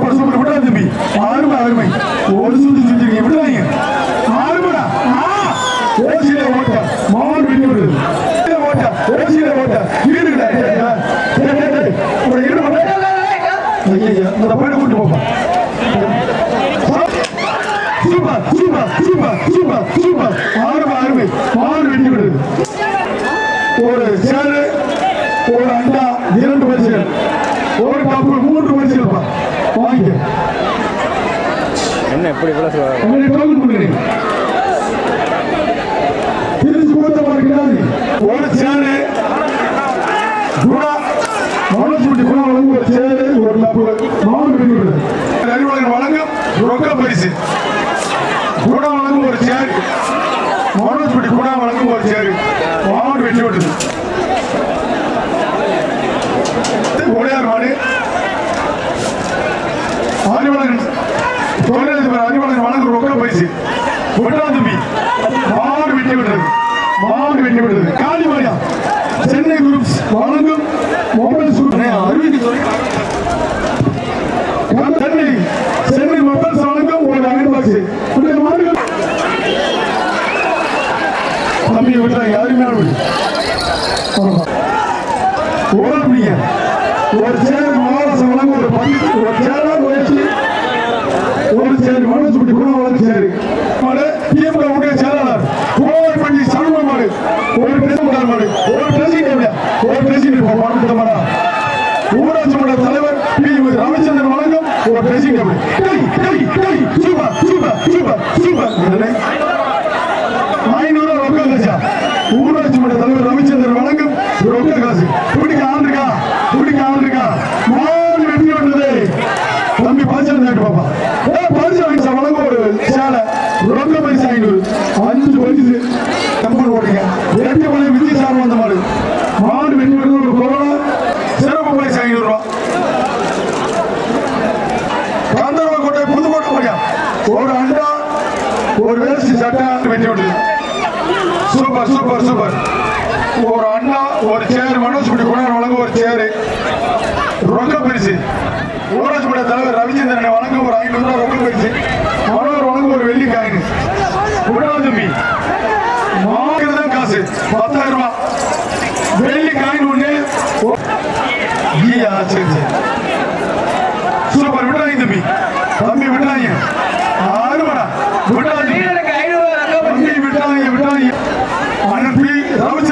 சுத்தம் விடா இந்த பையனை கூட்டு போப்பா super super super super super அருமை மான் வெட்டி விடுது ஒரு சேரு ஒரு அண்டா இரண்டு பரிசுகள் ஒரு மூன்று பரிசுகள்ப்பா வாங்கிக்க. என்ன எப்படி இவ்வளோ சொல்லுவாங்க உங்களை டோக்கன் திருச்சி ஒரு சேரு குணா. மனசுட்டி குணா வழங்கும் ஒரு சேரு ஒரு வெட்டி விடுது அறிவாளர் வழங்கும் ரொக்க பரிசு. குணா வழங்கும் ஒரு சேரு மனோஜ்பட்டி குணா வழங்கும் ஒரு சேரு மாவன் வெட்டி விடுது உடையார் மாடு. அறிவாளர் தொழிலதிபர் அறிவாளர் வழங்கும் ரொக்க பரிசு ஒன்றாம் தம்பி. மாடு வெட்டி விடுறது. மாடு வெட்டி விடுறது. காளிமாரியா சென்னை குரூப்ஸ் வழங்கும் மொபைல் சுருணை அறிவிக்கு சென்னை சென்னை மொபைல்ஸ் வழங்கும் ஒரு அயன் பாக்ஸ் இந்த மாடுகள் தம்பி விட்டாங்க யாருமே ஓடப்பீங்க ஒரு சேர் மகாராஷ்டிரம் ஒரு பங்கு ஒரு சேரா முயற்சி ஒரு சேரி மனோஜ் குட்டி கூட வளர்ந்து சேரு திமுக செயலாளர். கோவில் பள்ளி மாடு. ஒரு பிரசிடண்ட் மாடு. ஒரு பிரசிடண்ட் ஒரு பிரசிடண்ட் மாடா ஊராட்சி மன்ற தலைவர் பி ராமச்சந்திரன் வழங்கும் ஒரு பிரசிடண்ட் சூப்பர் சூப்பர் என்னடே ஐநூறு ரொக்க காசா ஊராட்சி மன்ற தலைவர் ரவிச்சந்திரன் வழங்கும் ரொக்க காசு பிடிக்க ஆள் இருக்கா பிடிக்க ஆள் இருக்கா மாடு வெட்டி வந்தது தம்பி பாய்ச்சல் கேட்டு பாப்பா ஏ வாங்கி சார் ஒரு சேலை ரொக்க பரிசு ஐநூறு அஞ்சு பரிசு கம்பன் ஓடுங்க இரண்டு மலை விஜய் சார் வந்த மாடு மாடு வெட்டி ஒரு கொரோனா சிறப்பு பரிசு ஐநூறு ரூபா காந்தரவ கோட்டை புதுக்கோட்டை போட்டியா? ஒரு அண்டா ஒரு வேஷ்டி சட்டை வெட்டி விடுது சூப்பர் சூப்பர் சூப்பர். ஒரு அண்ணா ஒரு சேர் மனோஜ் குடி குணர் வழங்க ஒரு சேரு ரொக்க பரிசு. ஊராட்சி தலைவர் ரவிச்சந்திரனை வழங்க ஒரு ஐநூறு தம்பி மாங்கிறது காசு பத்தாயிரம் ரூபாய் வெள்ளி காயின் ஒண்ணு சரி சரி சூப்பர் விட்டுறாங்க தம்பி தம்பி விட்டுறாங்க ஆறுபடா விட்டாங்க விட்டாங்க விட்டாங்க அனுப்பி ராமச்சந்திர